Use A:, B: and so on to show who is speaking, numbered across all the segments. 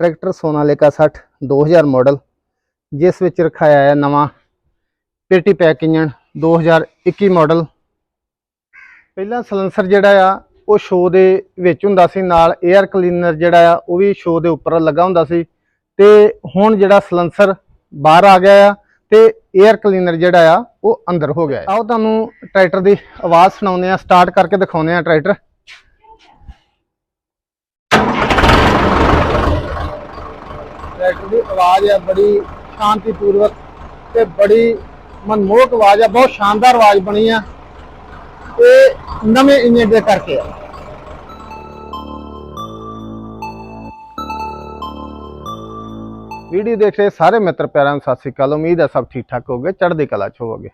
A: Tractor Sonalika 60 2000 model ਜਿਸ ਵਿੱਚ ਰਖਾਇਆ ਹੈ ਨਵਾਂ ਪੇਟੀ ਪੈਕ ਇੰਜਨ 2021 ਮਾਡਲ। ਪਹਿਲਾਂ ਸਲੈਂਸਰ ਜਿਹੜਾ ਆ, ਉਹ ਸ਼ੋ ਦੇ ਵਿੱਚ ਹੁੰਦਾ ਸੀ, ਨਾਲ 에ਅਰ ਕਲੀਨਰ ਜਿਹੜਾ ਆ, ਉਹ ਵੀ ਸ਼ੋ ਦੇ ਉੱਪਰ ਲੱਗਾ ਹੁੰਦਾ ਸੀ। ਤੇ ਹੁਣ ਜਿਹੜਾ ਸਲੈਂਸਰ ਬਾਹਰ ਆ ਗਿਆ ਆ ਤੇ 에ਅਰ ਕਲੀਨਰ ਜਿਹੜਾ ਆ, ਉਹ ਅੰਦਰ ਹੋ ਗਿਆ ਆਓ ਤੁਹਾਨੂੰ ਟਰੈਕਟਰ ਦੀ ਆਵਾਜ਼ ਸੁਣਾਉਂਦੇ ਆ ਸਟਾਰਟ ਕਰਕੇ ਦਿਖਾਉਂਦੇ ਆ ਟਰੈਕਟਰ। ਟਰੈਕਟਰ ਦੀ ਆਵਾਜ਼ ਆ, ਬੜੀ ਸ਼ਾਂਤੀਪੂਰਵਕ ਤੇ ਬੜੀ ਮਨਮੋਹਕ ਆਵਾਜ਼ ਆ, ਬਹੁਤ ਸ਼ਾਨਦਾਰ ਆਵਾਜ਼ ਬਣੀ ਆ ਇਹ ਨਵੇਂ ਇੰਜਨ ਦੇ ਕਰਕੇ ਆ। ਵੀਡੀਓ ਦੇਖ ਰਹੇ ਸਾਰੇ ਮਿੱਤਰ ਪਿਆਰਾਂ ਨੂੰ ਸਤਿ ਸ੍ਰੀ ਅਕਾਲ। ਉਮੀਦ ਹੈ ਸਭ ਠੀਕ ਠਾਕ ਹੋਗੇ ਚੜ੍ਹਦੀ ਕਲਾ ਚ ਹੋਵੋਗੇ।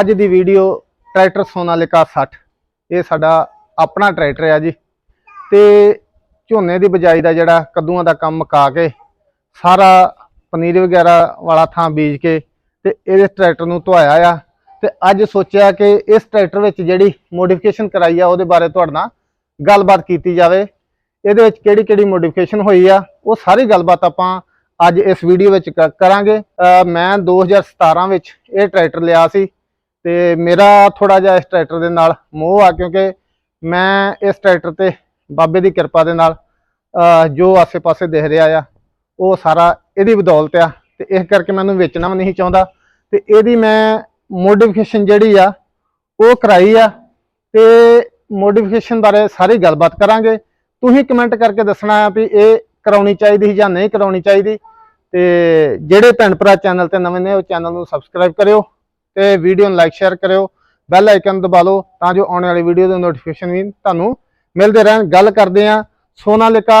A: ਅੱਜ ਦੀ ਵੀਡੀਓ ਟਰੈਕਟਰ ਸੋਨਾਲਿਕਾ 60 ਇਹ ਸਾਡਾ ਆਪਣਾ ਟਰੈਕਟਰ ਆ ਜੀ। ਤੇ ਝੋਨੇ ਦੀ ਬਜਾਈ ਦਾ ਜਿਹੜਾ ਕੱਦੂਆਂ ਦਾ ਕੰਮ ਮੁਕਾ ਕੇ ਸਾਰਾ ਪਨੀਰ ਵਗੈਰਾ ਵਾਲਾ ਥਾਂ ਬੀਜ ਕੇ ਤੇ ਇਹਦੇ ਟਰੈਕਟਰ ਨੂੰ ਧੋਇਆ ਆ। ਤੇ ਅੱਜ ਸੋਚਿਆ ਕਿ ਇਸ ਟਰੈਕਟਰ ਵਿੱਚ ਜਿਹੜੀ ਮੋਡੀਫਿਕੇਸ਼ਨ ਕਰਾਈ ਆ, ਉਹਦੇ ਬਾਰੇ ਤੁਹਾਡੇ ਨਾਲ ਗੱਲਬਾਤ ਕੀਤੀ ਜਾਵੇ। ਇਹਦੇ ਵਿੱਚ ਕਿਹੜੀ ਕਿਹੜੀ ਮੋਡੀਫਿਕੇਸ਼ਨ ਹੋਈ ਆ, ਉਹ ਸਾਰੀ ਗੱਲਬਾਤ ਆਪਾਂ ਅੱਜ ਇਸ ਵੀਡੀਓ ਵਿੱਚ ਕ- ਕਰਾਂਗੇ। ਅਹ ਮੈਂ 2017 ਵਿੱਚ ਇਹ ਟਰੈਕਟਰ ਲਿਆ ਸੀ ਤੇ ਮੇਰਾ ਥੋੜਾ ਜਿਹਾ ਇਸ ਟਰੈਕਟਰ ਦੇ ਨਾਲ ਮੋਹ ਆ, ਕਿਉਂਕਿ ਮੈਂ ਇਸ ਟਰੈਕਟਰ ਤੇ ਬਾਬੇ ਦੀ ਕਿਰਪਾ ਦੇ ਨਾਲ ਜੋ ਆਸੇ-ਪਾਸੇ ਦਿਖ ਰਿਹਾ ਆ, ਉਹ ਸਾਰਾ ਇਹਦੀ ਬਦੌਲਤ ਆ ਤੇ ਇਸ ਕਰਕੇ ਮੈਨੂੰ ਵੇਚਣਾ ਵੀ ਨਹੀਂ ਚਾਹੁੰਦਾ ਤੇ ਇਹਦੀ ਮੈਂ ਮੋਡੀਫਿਕੇਸ਼ਨ ਜਿਹੜੀ ਆ, ਉਹ ਕਰਾਈ ਆ ਤੇ ਮੋਡੀਫਿਕੇਸ਼ਨ ਬਾਰੇ ਸਾਰੀ ਗੱਲਬਾਤ ਕਰਾਂਗੇ। ਤੁਸੀਂ ਕਮੈਂਟ ਕਰਕੇ ਦੱਸਣਾ ਆ ਵੀ ਇਹ ਕਰਾਉਣੀ ਚਾਹੀਦੀ ਜਾਂ ਨਹੀਂ ਕਰਾਉਣੀ ਚਾਹੀਦੀ ਤੇ ਜਿਹੜੇ ਭੈਣ ਭਰਾ ਚੈਨਲ ਤੇ ਨਵੇਂ ਨੇ, ਉਹ ਚੈਨਲ ਨੂੰ ਸਬਸਕ੍ਰਾਈਬ ਕਰਿਓ ਤੇ ਵੀਡੀਓ ਨੂੰ ਲਾਈਕ ਸ਼ੇਅਰ ਕਰਿਓ। ਬੈਲ ਆਈਕਨ ਦਬਾ ਲਓ ਤਾਂ ਜੋ ਆਉਣ ਵਾਲੀ ਵੀਡੀਓ ਦੇ ਨੋਟੀਫਿਕੇਸ਼ਨ ਵੀ ਤੁਹਾਨੂੰ ਮਿਲਦੇ ਰਹਿਣ। ਗੱਲ ਕਰਦੇ ਆ ਸੋਨਾਲਿਕਾ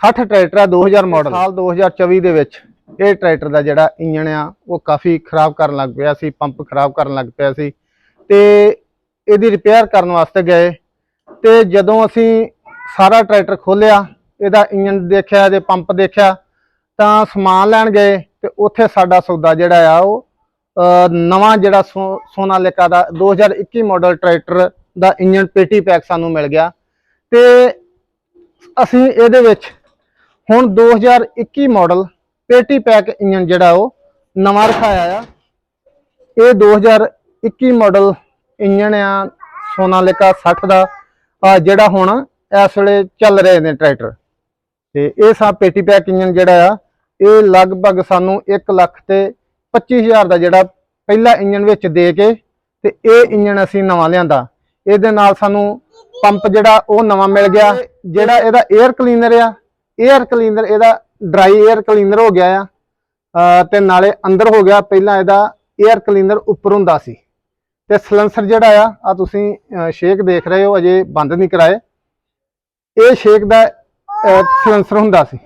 A: 60 ਟਰੈਕਟਰ ਆ 2000 ਮਾਡਲ ਸਾਲ 2024 ਦੇ ਵਿੱਚ ਇਹ ਟਰੈਕਟਰ ਦਾ ਜਿਹੜਾ ਇੰਜਣ ਆ, ਉਹ ਕਾਫੀ ਖਰਾਬ ਕਰਨ ਲੱਗ ਪਿਆ ਸੀ, ਪੰਪ ਖਰਾਬ ਕਰਨ ਲੱਗ ਪਿਆ ਸੀ ਤੇ ਇਹਦੀ ਰਿਪੇਅਰ ਕਰਨ ਵਾਸਤੇ ਗਏ ਤੇ ਜਦੋਂ ਅਸੀਂ ਸਾਰਾ ਟਰੈਕਟਰ ਖੋਲਿਆ ਇਹਦਾ ਇੰਜਣ ਦੇਖਿਆ, ਇਹਦੇ ਪੰਪ ਦੇਖਿਆ, ਤਾਂ ਸਮਾਨ ਲੈਣ ਗਏ ਤੇ ਉੱਥੇ ਸਾਡਾ ਸੌਦਾ ਜਿਹੜਾ ਆ, ਉਹ ਨਵਾਂ ਜਿਹੜਾ ਸੋ- ਸੋਨਾਲਿਕਾ ਦਾ 2021 ਮਾਡਲ ਟਰੈਕਟਰ ਦਾ ਇੰਜਨ ਪੇਟੀ ਪੈਕ ਸਾਨੂੰ ਮਿਲ ਗਿਆ ਤੇ ਅਸੀਂ ਇਹਦੇ ਵਿੱਚ ਹੁਣ 2021 ਮਾਡਲ ਪੇਟੀ ਪੈਕ ਇੰਜਨ ਜਿਹੜਾ ਉਹ ਨਵਾਂ ਰਖਾਇਆ ਆ। ਇਹ 2021 ਮਾਡਲ ਇੰਜਨ ਆ ਸੋਨਾਲਿਕਾ 60 ਦਾ। ਜਿਹੜਾ ਹੁਣ ਇਸ ਵੇਲੇ ਚੱਲ ਰਹੇ ਨੇ ਟਰੈਕਟਰ। ਤੇ ਇਹ ਸਾ ਪੇਟੀ ਪੈਕ ਇੰਜਨ ਜਿਹੜਾ ਆ, ਇਹ ਲਗਭਗ ਸਾਨੂੰ 1 ਲੱਖ ਤੇ 25000 ਦਾ ਜਿਹੜਾ ਪਹਿਲਾ ਇੰਜਨ ਵਿੱਚ ਦੇ ਕੇ ਤੇ ਇਹ ਇੰਜਨ ਅਸੀਂ ਨਵਾਂ ਲਿਆਂਦਾ। ਇਹਦੇ ਨਾਲ ਸਾਨੂੰ ਪੰਪ ਜਿਹੜਾ ਉਹ ਨਵਾਂ ਮਿਲ ਗਿਆ, ਜਿਹੜਾ ਇਹਦਾ 에ਅਰ ਕਲੀਨਰ ਆ ਏਅਰ ਕਲੀਨਰ ਇਹਦਾ ਡਰਾਈ ਏਅਰ ਕਲੀਨਰ ਹੋ ਗਿਆ ਆ ਤੇ ਨਾਲੇ ਅੰਦਰ ਹੋ ਗਿਆ, ਪਹਿਲਾਂ ਇਹਦਾ ਏਅਰ ਕਲੀਨਰ ਉੱਪਰ ਹੁੰਦਾ ਸੀ। ਤੇ ਸਲੈਂਸਰ ਜਿਹੜਾ ਆ ਆ ਤੁਸੀਂ ਸ਼ੇਕ ਦੇਖ ਰਹੇ ਹੋ, ਅਜੇ ਬੰਦ ਨਹੀਂ ਕਰਾਏ। ਇਹ ਸ਼ੇਕ ਦਾ ਸਲੈਂਸਰ ਹੁੰਦਾ ਸੀ।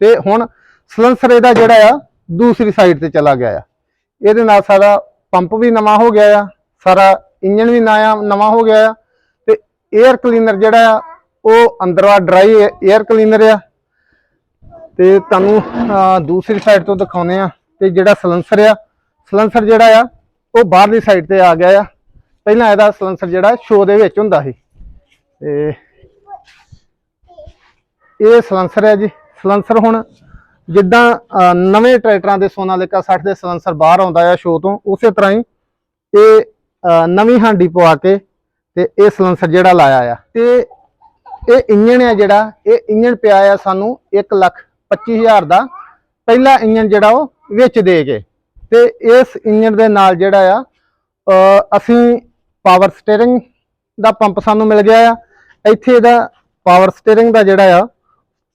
A: ਤੇ ਹੁਣ ਸਲੈਂਸਰ ਇਹਦਾ ਜਿਹੜਾ ਆ, ਦੂਸਰੀ ਸਾਈਡ ਤੇ ਚਲਾ ਗਿਆ ਆ। ਇਹਦੇ ਨਾਲ ਸਾਰਾ ਪੰਪ ਵੀ ਨਵਾਂ ਹੋ ਗਿਆ ਆ, ਸਾਰਾ ਇੰਜਣ ਵੀ ਨਵਾਂ ਹੋ ਗਿਆ ਆ। ਤੇ ਏਅਰ ਕਲੀਨਰ ਜਿਹੜਾ ਆ, ਉਹ ਅੰਦਰਵਾ ਡਰਾਈ ਏਅਰ ਕਲੀਨਰ ਆ। ਤੇ ਤੁਹਾਨੂੰ ਦੂਸਰੀ ਸਾਈਡ ਤੋਂ ਦਿਖਾਉਨੇ ਆ ਤੇ ਜਿਹੜਾ ਸਲੈਂਸਰ ਆ ਸਲੈਂਸਰ ਜਿਹੜਾ ਆ, ਉਹ ਬਾਹਰਲੀ ਸਾਈਡ ਤੇ ਆ ਗਿਆ ਆ। ਪਹਿਲਾਂ ਇਹਦਾ ਸਲੈਂਸਰ ਜਿਹੜਾ ਸ਼ੋ ਦੇ ਵਿੱਚ ਹੁੰਦਾ ਸੀ। ਤੇ ਇਹ ਸਲੈਂਸਰ ਹੈ ਜੀ। ਸਲੈਂਸਰ ਹੁਣ ਜਿੱਦਾਂ ਨਵੇਂ ਟਰੈਕਟਰਾਂ ਦੇ ਸੋਨਾਲਿਕਾ 60 ਦੇ ਸਲੈਂਸਰ ਬਾਹਰ ਆਉਂਦਾ ਆ ਸ਼ੋ ਤੋਂ, ਉਸੇ ਤਰ੍ਹਾਂ ਹੀ ਇਹ ਨਵੀਂ ਹਾਂਡੀ ਪਵਾ ਕੇ ਤੇ ਇਹ ਸਲੈਂਸਰ ਜਿਹੜਾ ਲਾਇਆ ਆ। ਤੇ ਇਹ ਇੰਜਣ ਆ ਜਿਹੜਾ, ਇਹ ਇੰਜਣ ਪਿਆ ਆ ਸਾਨੂੰ 1 ਲੱਖ 25000 ਦਾ, ਪਹਿਲਾ ਇੰਜਣ ਜਿਹੜਾ ਉਹ ਵਿੱਚ ਦੇ ਕੇ। ਤੇ ਇਸ ਇੰਜਣ ਦੇ ਨਾਲ ਜਿਹੜਾ ਆ ਅਸੀਂ ਪਾਵਰ ਸਟੀਅਰਿੰਗ ਦਾ ਪੰਪ ਸਾਨੂੰ ਮਿਲ ਗਿਆ ਆ। ਇੱਥੇ ਇਹਦਾ ਪਾਵਰ ਸਟੀਅਰਿੰਗ ਦਾ ਜਿਹੜਾ ਆ,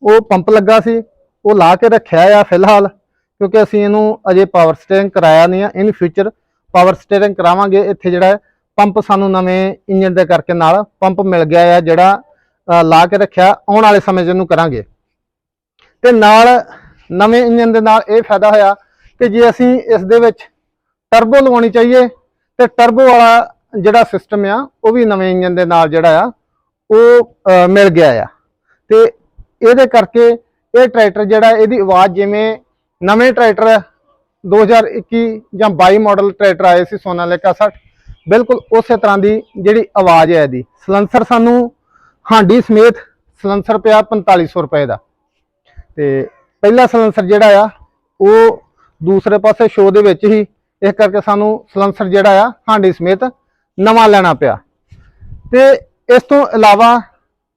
A: ਉਹ ਪੰਪ ਲੱਗਾ ਸੀ। ਉਹ ਲਾ ਕੇ ਰੱਖਿਆ ਆ ਫਿਲਹਾਲ, ਕਿਉਂਕਿ ਅਸੀਂ ਇਹਨੂੰ ਅਜੇ ਪਾਵਰ ਸਟੀਅਰਿੰਗ ਕਰਾਇਆ ਨਹੀਂ ਆ। ਇਨ ਫਿਊਚਰ ਪਾਵਰ ਸਟੀਅਰਿੰਗ ਕਰਾਵਾਂਗੇ। ਇੱਥੇ ਜਿਹੜਾ ਪੰਪ ਸਾਨੂੰ ਨਵੇਂ ਇੰਜਨ ਦੇ ਕਰਕੇ ਨਾਲ ਪੰਪ ਮਿਲ ਗਿਆ ਆ, ਜਿਹੜਾ ਲਾ ਕੇ ਰੱਖਿਆ। ਆਉਣ ਵਾਲੇ ਸਮੇਂ 'ਚ ਇਹਨੂੰ ਕਰਾਂਗੇ। ਤੇ ਨਾਲ ਨਵੇਂ ਇੰਜਨ ਦੇ ਨਾਲ ਇਹ ਫਾਇਦਾ ਹੋਇਆ ਕਿ ਜੇ ਅਸੀਂ ਇਸ ਦੇ ਵਿੱਚ ਟਰਬੋ ਲਵਾਉਣੀ ਚਾਹੀਏ ਤੇ ਟਰਬੋ ਵਾਲਾ ਜਿਹੜਾ ਸਿਸਟਮ ਆ, ਉਹ ਵੀ ਨਵੇਂ ਇੰਜਨ ਦੇ ਨਾਲ ਜਿਹੜਾ ਆ, ਉਹ ਮਿਲ ਗਿਆ ਆ। ਤੇ ਇਹਦੇ ਕਰਕੇ ਇਹ ਟਰੈਕਟਰ ਜਿਹੜਾ, ਇਹਦੀ ਆਵਾਜ਼ ਜਿਵੇਂ ਨਵੇਂ ਟਰੈਕਟਰ 2021 ਜਾਂ 22 ਮਾਡਲ ਟਰੈਕਟਰ ਆਏ ਸੀ ਸੋਨਾਲੀਕਾ 60 ਬਿਲਕੁਲ ਉਸੇ ਤਰ੍ਹਾਂ ਦੀ ਜਿਹੜੀ ਆਵਾਜ਼ ਹੈ ਇਹਦੀ। ਸਲੰਸਰ ਸਾਨੂੰ ਹਾਂਡੀ ਸਮੇਤ ਸਲੰਸਰ ਪਿਆ 4500 ਰੁਪਏ ਦਾ। ਤੇ ਪਹਿਲਾ ਸਲੈਂਸਰ ਜਿਹੜਾ ਆ, ਉਹ ਦੂਸਰੇ ਪਾਸੇ ਸ਼ੋਅ ਦੇ ਵਿੱਚ ਹੀ, ਇਸ ਕਰਕੇ ਸਾਨੂੰ ਸਲੈਂਸਰ ਜਿਹੜਾ ਆ, ਹਾਂਡੀ ਸਮੇਤ ਨਵਾਂ ਲੈਣਾ ਪਿਆ। ਤੇ ਇਸ ਤੋਂ ਇਲਾਵਾ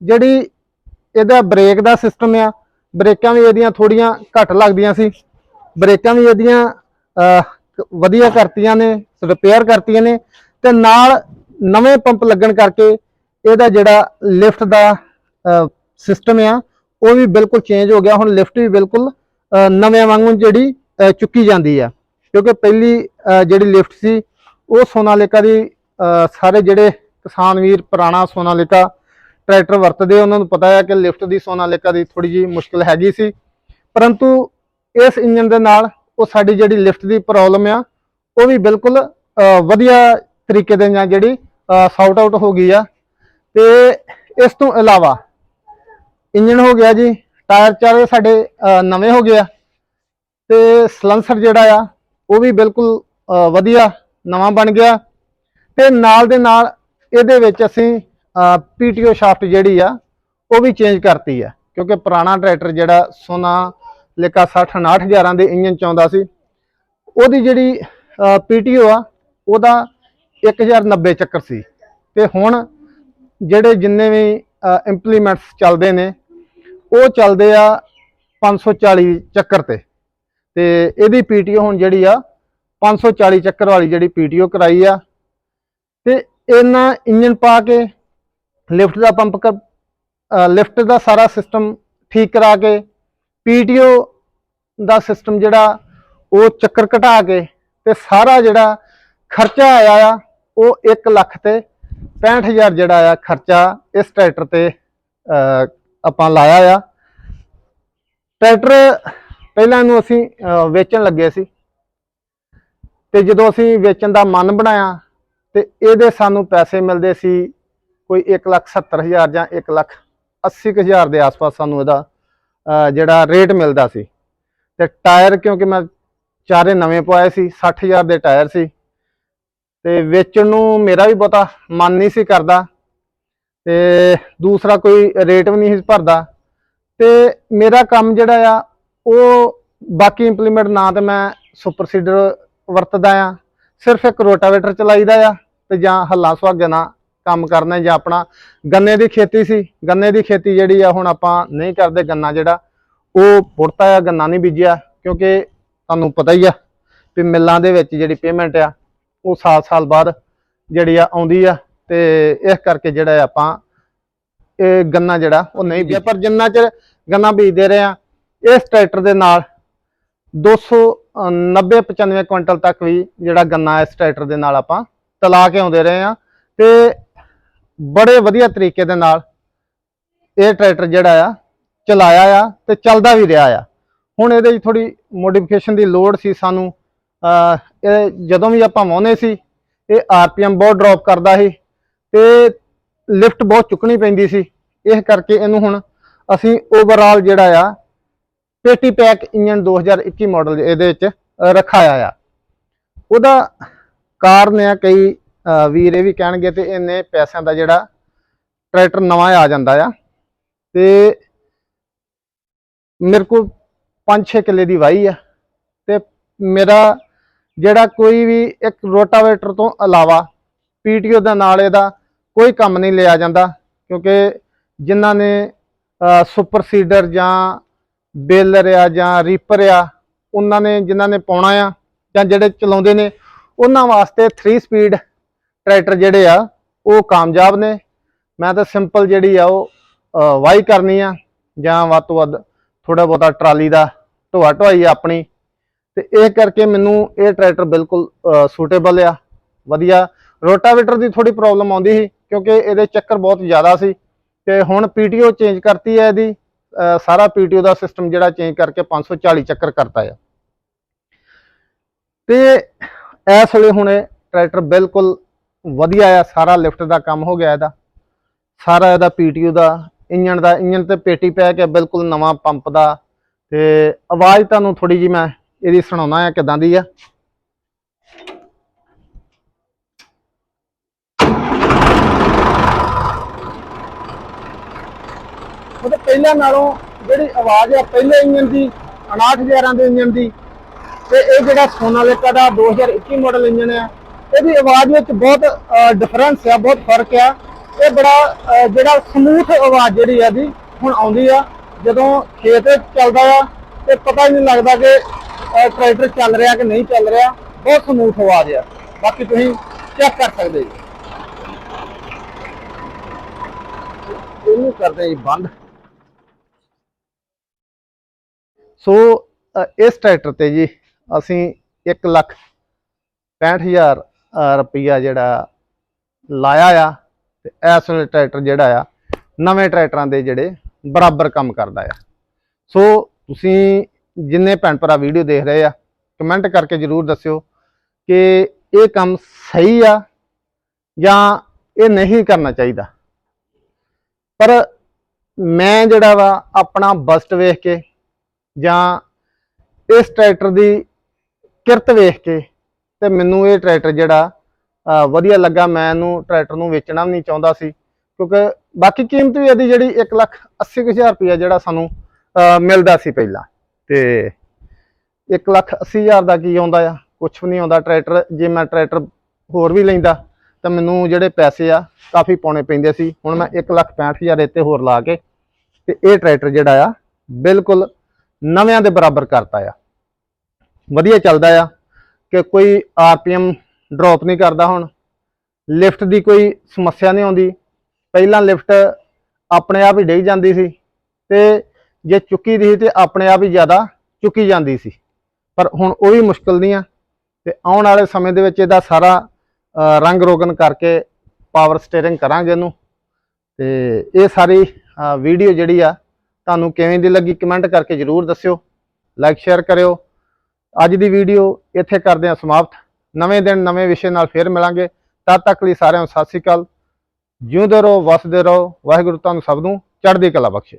A: ਜਿਹੜੀ ਇਹਦਾ ਬ੍ਰੇਕ ਦਾ ਸਿਸਟਮ ਆ ਬ੍ਰੇਕਾਂ ਵੀ ਇਹਦੀਆਂ ਥੋੜੀਆਂ ਘੱਟ ਲੱਗਦੀਆਂ ਸੀ। ਬ੍ਰੇਕਾਂ ਵੀ ਇਹਦੀਆਂ ਵਧੀਆ ਕਰਤੀਆਂ ਨੇ ਰਿਪੇਅਰ ਕਰਤੀਆਂ ਨੇ, ਤੇ ਨਾਲ ਨਵੇਂ ਪੰਪ ਲੱਗਣ ਕਰਕੇ ਇਹਦਾ ਜਿਹੜਾ ਲਿਫਟ ਦਾ ਸਿਸਟਮ ਆ ਉਹ ਵੀ ਬਿਲਕੁਲ ਚੇਂਜ ਹੋ ਗਿਆ। ਹੁਣ ਲਿਫਟ ਵੀ ਬਿਲਕੁਲ ਅਹ, ਨਵੇਂ ਵਾਂਗੂ ਜਿਹੜੀ ਚੁੱਕੀ ਜਾਂਦੀ ਆ। ਕਿਉਂਕਿ ਪਹਿਲੀ ਜਿਹੜੀ ਲਿਫਟ ਸੀ ਉਹ ਸੋਨਾਲੀਕਾ ਦੀ ਸਾਰੇ ਜਿਹੜੇ ਕਿਸਾਨ ਵੀਰ ਪੁਰਾਣਾ ਸੋਨਾਲੀਕਾ ਟਰੈਕਟਰ ਵਰਤਦੇ ਉਹਨਾਂ ਨੂੰ ਪਤਾ ਹੈ ਕਿ ਲਿਫਟ ਦੀ ਸੋਨਾਲੀਕਾ ਦੀ ਥੋੜੀ ਜਿਹੀ ਮੁਸ਼ਕਲ ਹੈਗੀ ਸੀ। ਪਰੰਤੂ ਇਸ ਇੰਜਨ ਦੇ ਨਾਲ ਉਹ ਸਾਡੀ ਜਿਹੜੀ ਲਿਫਟ ਦੀ ਪ੍ਰੋਬਲਮ ਆ ਉਹ ਵੀ ਬਿਲਕੁਲ ਵਧੀਆ ਤਰੀਕੇ ਦੇ ਨਾਲ ਜਿਹੜੀ ਸਾਊਟ ਆਊਟ ਹੋ ਗਈ ਆ। ਤੇ ਇਸ ਤੋਂ ਇਲਾਵਾ ਇੰਜਨ ਹੋ ਗਿਆ ਜੀ, ਟਾਇਰ ਚਾਰੇ ਸਾਡੇ ਨਵੇਂ ਹੋ ਗਿਆ ਤੇ ਸਲੰਸਰ ਜਿਹੜਾ ਆ, ਉਹ ਵੀ ਬਿਲਕੁਲ ਵਧੀਆ, ਨਵਾਂ ਬਣ ਗਿਆ। ਤੇ ਨਾਲ ਦੇ ਨਾਲ ਇਹਦੇ ਵਿੱਚ ਅਸੀਂ ਪੀਟੀਓ ਸ਼ਾਫਟ ਜਿਹੜੀ ਆ, ਉਹ ਵੀ ਚੇਂਜ ਕਰਤੀ ਆ। ਕਿਉਂਕਿ ਪੁਰਾਣਾ ਟਰੈਕਟਰ ਜਿਹੜਾ ਸੋਨਾ ਲਿਕਾ 60 69000 ਦੇ ਇੰਜਨ ਚ ਆਉਂਦਾ ਸੀ, ਉਹਦੀ ਜਿਹੜੀ ਪੀਟੀਓ ਆ, ਉਹਦਾ 1090 ਚੱਕਰ ਸੀ। ਤੇ ਹੁਣ ਜਿਹੜੇ ਜਿੰਨੇ ਵੀ ਇੰਪਲੀਮੈਂਟਸ ਚੱਲਦੇ ਨੇ ਉਹ ਚੱਲਦੇ ਆ 540 ਚੱਕਰ ਤੇ। ਤੇ ਇਹਦੀ ਪੀਟੀਓ ਹੁਣ ਜਿਹੜੀ ਆ 540 ਚੱਕਰ ਵਾਲੀ ਜਿਹੜੀ ਪੀਟੀਓ ਕਰਾਈ ਆ। ਤੇ ਇਹਨਾਂ ਇੰਜਨ ਪਾ ਕੇ ਲਿਫਟ ਦਾ ਪੰਪ ਲਿਫਟ ਦਾ ਸਾਰਾ ਸਿਸਟਮ ਠੀਕ ਕਰਾ ਕੇ ਪੀਟੀਓ ਦਾ ਸਿਸਟਮ ਜਿਹੜਾ, ਉਹ ਚੱਕਰ ਘਟਾ ਕੇ ਤੇ ਸਾਰਾ ਜਿਹੜਾ ਖਰਚਾ ਆਇਆ ਆ, ਉਹ 1 ਲੱਖ ਤੇ 65000 ਜਿਹੜਾ ਆ ਖਰਚਾ ਇਸ ਟਰੈਕਟਰ ਤੇ ਆਪਾਂ ਲਾਇਆ ਆ। ਟਰੈਕਟਰ ਪਹਿਲਾਂ ਇਹਨੂੰ ਅਸੀਂ ਵੇਚਣ ਲੱਗੇ ਸੀ। ਤੇ ਜਦੋਂ ਅਸੀਂ ਵੇਚਣ ਦਾ ਮਨ ਬਣਾਇਆ, ਤੇ ਇਹਦੇ ਸਾਨੂੰ ਪੈਸੇ ਮਿਲਦੇ ਸੀ ਕੋਈ 170000 ਜਾਂ 180000 ਦੇ ਆਸ-ਪਾਸ ਸਾਨੂੰ ਇਹਦਾ ਜਿਹੜਾ ਰੇਟ ਮਿਲਦਾ ਸੀ। ਤੇ ਟਾਇਰ ਕਿਉਂਕਿ ਮੈਂ ਚਾਰੇ ਨਵੇਂ ਪਵਾਏ ਸੀ 60000 ਦੇ ਟਾਇਰ ਸੀ। ਤੇ ਵੇਚਣ ਨੂੰ ਮੇਰਾ ਵੀ ਬਹੁਤਾ ਮਨ ਨਹੀਂ ਸੀ ਕਰਦਾ। ਤੇ ਦੂਸਰਾ ਕੋਈ ਰੇਟ ਵੀ ਨਹੀਂ ਸੀ ਭਰਦਾ। ਤੇ ਮੇਰਾ ਕੰਮ ਜਿਹੜਾ ਆ, ਉਹ ਬਾਕੀ ਇੰਪਲੀਮੈਂਟ ਨਾ ਤੇ ਮੈਂ ਸੁਪਰਸੀਡਰ ਵਰਤਦਾ ਆ। ਸਿਰਫ ਇੱਕ ਰੋਟਾਵੇਟਰ ਚਲਾਈਦਾ ਆ ਤੇ ਜਾਂ ਹੱਲਾ ਸੁਹਾਗੇ ਨਾਲ ਕੰਮ ਕਰਨਾ ਜਾਂ ਆਪਣਾ ਗੰਨੇ ਦੀ ਖੇਤੀ ਸੀ। ਗੰਨੇ ਦੀ ਖੇਤੀ ਜਿਹੜੀ ਆ, ਹੁਣ ਆਪਾਂ ਨਹੀਂ ਕਰਦੇ ਗੰਨਾ ਜਿਹੜਾ, ਉਹ ਪੁੜਤਾ ਆ, ਗੰਨਾ ਨਹੀਂ ਬੀਜਿਆ, ਕਿਉਂਕਿ ਤੁਹਾਨੂੰ ਪਤਾ ਹੀ ਆ ਵੀ ਮਿੱਲਾਂ ਦੇ ਵਿੱਚ ਜਿਹੜੀ ਪੇਮੈਂਟ ਆ, ਉਹ ਸਾਲ-ਸਾਲ ਬਾਅਦ ਜਿਹੜੀ ਆ ਆਉਂਦੀ ਆ। ਤੇ ਇਸ ਕਰਕੇ ਜਿਹੜਾ ਆ ਆਪਾਂ ਇਹ ਗੰਨਾ ਜਿਹੜਾ, ਉਹ ਨਹੀਂ ਬੀਜਿਆ। ਪਰ ਜਿੰਨਾ ਚਿਰ ਗੰਨਾ ਬੀਜਦੇ ਰਹੇ ਆ ਇਸ ਟਰੈਕਟਰ ਦੇ ਨਾਲ 290 95 ਕੁਇੰਟਲ ਤੱਕ ਵੀ ਜਿਹੜਾ ਗੰਨਾ ਇਸ ਟਰੈਕਟਰ ਦੇ ਨਾਲ ਆਪਾਂ ਤਲਾ ਕੇ ਆਉਂਦੇ ਰਹੇ ਆ ਤੇ ਬੜੇ ਵਧੀਆ ਤਰੀਕੇ ਦੇ ਨਾਲ ਇਹ ਟਰੈਕਟਰ ਜਿਹੜਾ ਆ, ਚਲਾਇਆ ਆ ਤੇ ਚੱਲਦਾ ਵੀ ਰਿਹਾ ਆ। ਹੁਣ ਇਹਦੇ 'ਚ ਥੋੜੀ ਮੋਡੀਫਿਕੇਸ਼ਨ ਦੀ ਲੋੜ ਸੀ ਸਾਨੂੰ। ਇਹ ਜਦੋਂ ਵੀ ਆਪਾਂ ਵਾਹੁੰਦੇ ਸੀ, ਇਹ ਆਰਪੀਐਮ ਬਹੁਤ ਡ੍ਰੌਪ ਕਰਦਾ ਸੀ। ਤੇ ਲਿਫਟ ਬਹੁਤ ਚੁੱਕਣੀ ਪੈਂਦੀ ਸੀ। ਇਸ ਕਰਕੇ ਇਹਨੂੰ ਹੁਣ ਅਸੀਂ ਓਵਰਆਲ ਜਿਹੜਾ ਆ, ਪੇਟੀ ਪੈਕ ਇੰਜਨ 2021 ਮਾਡਲ ਇਹਦੇ ਵਿੱਚ ਰਖਾਇਆ ਆ। ਉਹਦਾ ਕਾਰਨ ਆ ਕਈ ਵੀਰ ਇਹ ਵੀ ਕਹਿਣਗੇ ਤੇ ਇਹਨੇ ਪੈਸਿਆਂ ਦਾ ਜਿਹੜਾ ਟਰੈਕਟਰ ਨਵਾਂ ਆ ਜਾਂਦਾ ਆ। ਤੇ ਮੇਰੇ ਕੋਲ 5-6 ਕਿੱਲੇ ਦੀ ਵਾਹੀ ਆ। ਤੇ ਮੇਰਾ ਜਿਹੜਾ ਕੋਈ ਵੀ ਇੱਕ ਰੋਟਾਵੇਟਰ ਤੋਂ ਇਲਾਵਾ, ਪੀਟੀਓ ਦੇ ਨਾਲ ਇਹਦਾ ਕੋਈ ਕੰਮ ਨਹੀਂ ਲਿਆ ਜਾਂਦਾ ਕਿਉਂਕਿ ਜਿਨ੍ਹਾਂ ਨੇ ਅਹ, ਸੁਪਰ ਸੀਡਰ ਜਾਂ ਬੇਲਰ ਆ ਜਾਂ ਰੀਪਰ ਆ ਉਹਨਾਂ ਨੇ ਜਿਨ੍ਹਾਂ ਨੇ ਪਾਉਣਾ ਆ ਜਾਂ ਜਿਹੜੇ ਚਲਾਉਂਦੇ ਨੇ ਉਹਨਾਂ ਵਾਸਤੇ 3 ਸਪੀਡ ਟਰੈਕਟਰ ਜਿਹੜੇ ਆ ਉਹ ਕਾਮਯਾਬ ਨੇ। ਮੈਂ ਤਾਂ ਸਿੰਪਲ ਜਿਹੜੀ ਆ ਉਹ ਵਾਈ ਕਰਨੀ ਆ ਜਾਂ ਵੱਧ ਤੋਂ ਵੱਧ ਥੋੜਾ ਬਹੁਤਾ ਟਰਾਲੀ ਦਾ ਢੋਆ ਢੋਆਈ ਆਪਣੀ। ਤੇ ਇਹ ਕਰਕੇ ਮੈਨੂੰ ਇਹ ਟਰੈਕਟਰ ਬਿਲਕੁਲ ਸੂਟੇਬਲ ਆ। ਵਧੀਆ। ਰੋਟਾਵੇਟਰ ਦੀ ਥੋੜੀ ਪ੍ਰੋਬਲਮ ਆਉਂਦੀ ਸੀ। ਕਿਉਂਕਿ ਇਹਦੇ ਚੱਕਰ ਬਹੁਤ ਜ਼ਿਆਦਾ ਸੀ ਤੇ ਹੁਣ ਪੀਟੀਓ ਚੇਂਜ ਕਰਤੀ ਹੈ ਇਹਦੀ, ਅਹ ਸਾਰਾ ਪੀਟੀਓ ਦਾ ਸਿਸਟਮ ਜਿਹੜਾ ਚੇਂਜ ਕਰਕੇ 540 ਚੱਕਰ ਕਰਤਾ ਆ ਤੇ ਇਸ ਵੇਲੇ ਹੁਣ ਇਹ ਟਰੈਕਟਰ ਬਿਲਕੁਲ ਵਧੀਆ ਆ, ਸਾਰਾ ਲਿਫਟ ਦਾ ਕੰਮ ਹੋ ਗਿਆ ਇਹਦਾ। ਸਾਰਾ ਇਹਦਾ ਪੀਟੀਯੂ ਦਾ ਇੰਜਨ ਦਾ ਇੰਜਨ ਤੇ ਪੇਟੀ ਪੈ ਕੇ ਬਿਲਕੁਲ ਨਵਾਂ ਪੰਪ ਦਾ। ਤੇ ਆਵਾਜ਼ ਤੁਹਾਨੂੰ ਥੋੜੀ ਜੀ ਮੈਂ ਇਹਦੀ ਸੁਣਾਉਣਾ ਆ ਕਿਦਾਂ ਦੀ ਆ। ਮਤਲਬ ਪਹਿਲਾਂ ਨਾਲੋਂ ਜਿਹੜੀ ਆਵਾਜ਼ ਆ ਪਹਿਲੇ ਇੰਜਨ ਦੀ 69000 ਦੇ ਇੰਜਨ ਦੀ ਤੇ ਇਹ ਜਿਹੜਾ ਸੋਨਾਲੀਕਾ ਦਾ 2021 ਮਾਡਲ ਇੰਜਨ ਆ ਇਹਦੀ ਆਵਾਜ਼ ਵਿੱਚ ਬਹੁਤ ਡਿਫਰੈਂਸ ਆ ਬਹੁਤ ਫ਼ਰਕ ਆ। ਇਹ ਬੜਾ ਜਿਹੜਾ ਸਮੂਥ ਆਵਾਜ਼ ਜਿਹੜੀ ਆ ਦੀ ਹੁਣ ਆਉਂਦੀ ਆ। ਜਦੋਂ ਖੇਤ ਚੱਲਦਾ ਆ ਤੇ ਪਤਾ ਹੀ ਨਹੀਂ ਲੱਗਦਾ ਕਿ ਅਹ, ਟਰੈਕਟਰ ਚੱਲ ਰਿਹਾ ਕਿ ਨਹੀਂ ਚੱਲ ਰਿਹਾ। ਬਹੁਤ ਸਮੂਥ ਆਵਾਜ਼ ਆ। ਬਾਕੀ ਤੁਸੀਂ ਚੈੱਕ ਕਰ ਸਕਦੇ ਜੀ ਇਹਨੂੰ ਕਰਦੇ ਜੀ ਬੰਦ। ਸੋ ਇਸ ਟਰੈਕਟਰ ਤੇ ਜੀ ਅਸੀਂ 1 ਲੱਖ 65000 ਰੁਪਈਆ ਜਿਹੜਾ ਲਾਇਆ ਆ ਤੇ ਇਸ ਵੇਲੇ ਟਰੈਕਟਰ ਜਿਹੜਾ ਆ, ਨਵੇਂ ਟਰੈਕਟਰਾਂ ਦੇ ਜਿਹੜੇ ਬਰਾਬਰ ਕੰਮ ਕਰਦਾ ਆ। ਸੋ, ਤੁਸੀਂ ਜਿੰਨੇ ਭੈਣ ਭਰਾ ਵੀਡੀਓ ਦੇਖ ਰਹੇ ਆ, ਕਮੈਂਟ ਕਰਕੇ ਜਰੂਰ ਦੱਸਿਓ ਕਿ ਇਹ ਕੰਮ ਸਹੀ ਆ ਜਾਂ ਇਹ ਨਹੀਂ ਕਰਨਾ ਚਾਹੀਦਾ। ਪਰ ਮੈਂ ਜਿਹੜਾ ਵਾ, ਆਪਣਾ ਬਸਟ ਵੇਖ ਕੇ ਜਾਂ ਇਸ ਟਰੈਕਟਰ ਦੀ ਕਿਰਤ ਵੇਖ ਕੇ ਤੇ ਮੈਨੂੰ ਇਹ ਟਰੈਕਟਰ ਜਿਹੜਾ ਵਧੀਆ ਲੱਗਾ। ਮੈਂ ਇਹਨੂੰ ਟਰੈਕਟਰ ਨੂੰ ਵੇਚਣਾ ਵੀ ਨਹੀਂ ਚਾਹੁੰਦਾ ਸੀ, ਕਿਉਂਕਿ ਬਾਕੀ ਕੀਮਤ ਵੀ ਇਹਦੀ ਜਿਹੜੀ 1 ਲੱਖ 80 ਕੁ ਹਜ਼ਾਰ ਰੁਪਇਆ ਜਿਹੜਾ ਸਾਨੂੰ ਮਿਲਦਾ ਸੀ ਪਹਿਲਾਂ। ਤੇ 1 ਲੱਖ 80 ਹਜ਼ਾਰ ਦਾ ਕੀ ਆਉਂਦਾ ਆ? ਕੁਝ ਵੀ ਨਹੀਂ ਆਉਂਦਾ। ਟਰੈਕਟਰ, ਜੇ ਮੈਂ ਟਰੈਕਟਰ ਹੋਰ ਵੀ ਲੈਂਦਾ, ਤਾਂ ਮੈਨੂੰ ਜਿਹੜੇ ਪੈਸੇ ਆ, ਕਾਫੀ ਪਾਉਣੇ ਪੈਂਦੇ ਸੀ। ਹੁਣ ਮੈਂ 1 ਲੱਖ 65 ਹਜ਼ਾਰ ਇੱਥੇ ਹੋਰ ਲਾ ਕੇ, ਤੇ ਇਹ ਟਰੈਕਟਰ ਜਿਹੜਾ ਆ, ਬਿਲਕੁਲ ਨਵਿਆਂ ਦੇ ਬਰਾਬਰ ਕਰਤਾ ਆ। ਵਧੀਆ ਚੱਲਦਾ ਆ ਕਿ ਕੋਈ ਆਰਪੀਐਮ ਡ੍ਰੌਪ ਨਹੀਂ ਕਰਦਾ ਹੁਣ। ਲਿਫਟ ਦੀ ਕੋਈ ਸਮੱਸਿਆ ਨਹੀਂ ਆਉਂਦੀ। ਪਹਿਲਾਂ ਲਿਫਟ ਆਪਣੇ ਆਪ ਹੀ ਡਿੱਗ ਜਾਂਦੀ ਸੀ ਤੇ ਜੇ ਚੁੱਕੀ ਦੀ ਸੀ ਤੇ ਆਪਣੇ ਆਪ ਹੀ ਜ਼ਿਆਦਾ ਚੁੱਕੀ ਜਾਂਦੀ ਸੀ। ਪਰ ਹੁਣ ਉਹ ਵੀ ਮੁਸ਼ਕਲ ਨਹੀਂ ਆ ਤੇ ਆਉਣ ਵਾਲੇ ਸਮੇਂ ਦੇ ਵਿੱਚ ਇਹਦਾ ਸਾਰਾ ਰੰਗ ਰੋਗਨ ਕਰਕੇ ਪਾਵਰ ਸਟੀਅਰਿੰਗ ਕਰਾਂਗੇ ਇਹਨੂੰ। ਤੇ ਇਹ ਸਾਰੀ ਵੀਡੀਓ ਜਿਹੜੀ ਆ ਤੁਹਾਨੂੰ ਕਿਵੇਂ ਦੀ ਲੱਗੀ ਕਮੈਂਟ ਕਰਕੇ ਜਰੂਰ ਦੱਸਿਓ ਲਾਈਕ ਸ਼ੇਅਰ ਕਰਿਓ। ਅੱਜ ਦੀ ਵੀਡੀਓ ਇੱਥੇ ਕਰਦੇ ਹਾਂ ਸਮਾਪਤ। ਨਵੇਂ ਦਿਨ, ਨਵੇਂ ਵਿਸ਼ੇ ਨਾਲ ਫੇਰ ਮਿਲਾਂਗੇ। ਤਦ ਤੱਕ ਲਈ ਸਾਰਿਆਂ ਨੂੰ ਸਤਿ ਸ੍ਰੀ ਅਕਾਲ। ਜਿਉਂਦੇ ਰਹੋ, ਵਸਦੇ ਰਹੋ। ਵਾਹਿਗੁਰੂ ਤੁਹਾਨੂੰ ਸਭ ਨੂੰ ਚੜ੍ਹਦੀ ਕਲਾ ਬਖਸ਼ੇ।